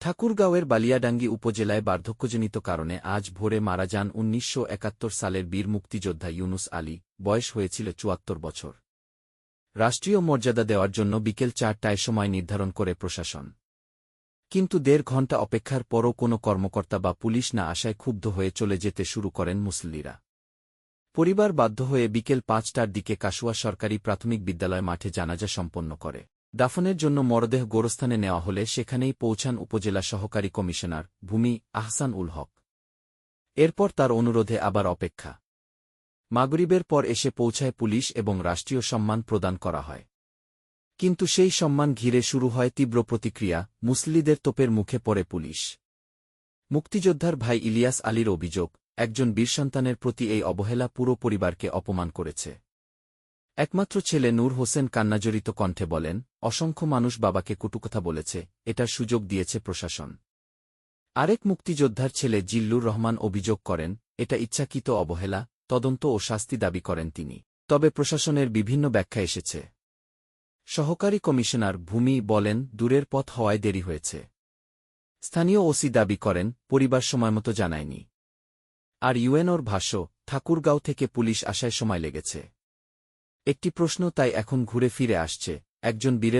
ঠাকুরগাঁওয়ের বালিয়াডাঙ্গি উপজেলায় বার্ধক্যজনিত কারণে আজ ভোরে মারা যান উনিশশো একাত্তর সালের বীর মুক্তিযোদ্ধা ইউনুস আলী, বয়স হয়েছিল চুয়াত্তর বছর। রাষ্ট্রীয় মর্যাদা দেওয়ার জন্য বিকেল চারটায় সময় নির্ধারণ করে প্রশাসন। কিন্তু দেড় ঘণ্টা অপেক্ষার পরও কোনো কর্মকর্তা বা পুলিশ না আসায় ক্ষুব্ধ হয়ে চলে যেতে শুরু করেন মুসল্লিরা। পরিবার বাধ্য হয়ে বিকেল পাঁচটার দিকে কাশুয়া সরকারি প্রাথমিক বিদ্যালয় মাঠে জানাজা সম্পন্ন করে। দাফনের জন্য মরদেহ গোরস্থানে নেওয়া হলে সেখানেই পৌঁছান উপজেলা সহকারী কমিশনার ভূমি আহসান উল হক। এরপর তার অনুরোধে আবার অপেক্ষা। মাগরিবের পর এসে পৌঁছায় পুলিশ এবং রাষ্ট্রীয় সম্মান প্রদান করা হয়। কিন্তু সেই সম্মান ঘিরে শুরু হয় তীব্র প্রতিক্রিয়া মুসলিদের তোপের মুখে পড়ে পুলিশ। মুক্তিযোদ্ধার ভাই ইলিয়াস আলীর অভিযোগ, একজন বীরসন্তানের প্রতি এই অবহেলা পুরো পরিবারকে অপমান করেছে। একমাত্র ছেলে নূর হোসেন কান্নাজড়িত কণ্ঠে বলেন, অসংখ্য মানুষ বাবাকে কুটুকথা বলেছে, এটার সুযোগ দিয়েছে প্রশাসন। আরেক মুক্তিযোদ্ধার ছেলে জিল্লুর রহমান অভিযোগ করেন, এটা ইচ্ছাকৃত অবহেলা, তদন্ত ও শাস্তি দাবি করেন তিনি। তবে প্রশাসনের বিভিন্ন ব্যাখ্যা এসেছে। সহকারী কমিশনার ভূমি বলেন, দূরের পথ হওয়ায় দেরি হয়েছে। স্থানীয় ওসি দাবি করেন, পরিবার সময়মতো জানায়নি। আর ইউএনওর ভাষ্য, ঠাকুরগাঁও থেকে পুলিশ আসায় সময় লেগেছে। একটি প্রশ্ন তাই এখন ঘুরে ফিরে আসছে একজন বীরের